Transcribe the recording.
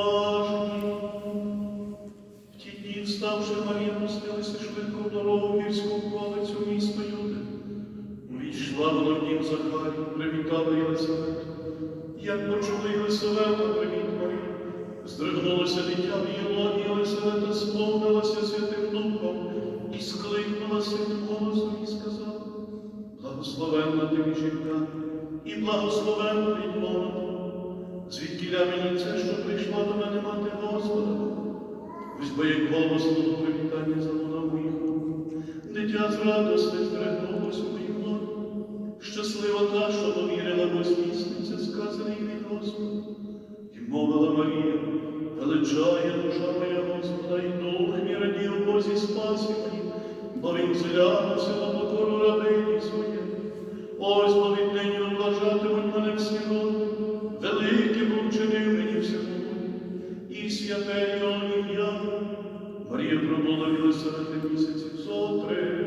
відважні. В ті дні, вставши Марія, пустилася швидко в дорогу гірську околицю міста Юди. Увійшла в дім Захарію, привітала Єлисавету. Як почули Єлисавета, привіт Марія, здригнулося дитя в лоні, сповнилася Святим Духом і скликнула голосом і сказала, благословенна ти між і благословенна від лона Звідкіля мені це, що прийшла голос привітання залунав моїх рук, дитя з радости здригнулось у моїх лоб. Щаслива та, що довірила вознісниця, сказаний від Господа, і мовила Марія, величає душа моя Господа, і дух мій радіє в Бозі спасі мені, бо він зглянувся на покору радині своє. Ось бо від нині облажатимуть мене всі роди, великим був чинив мені всього, і святе. Марія пробула милосердних місяців зотри.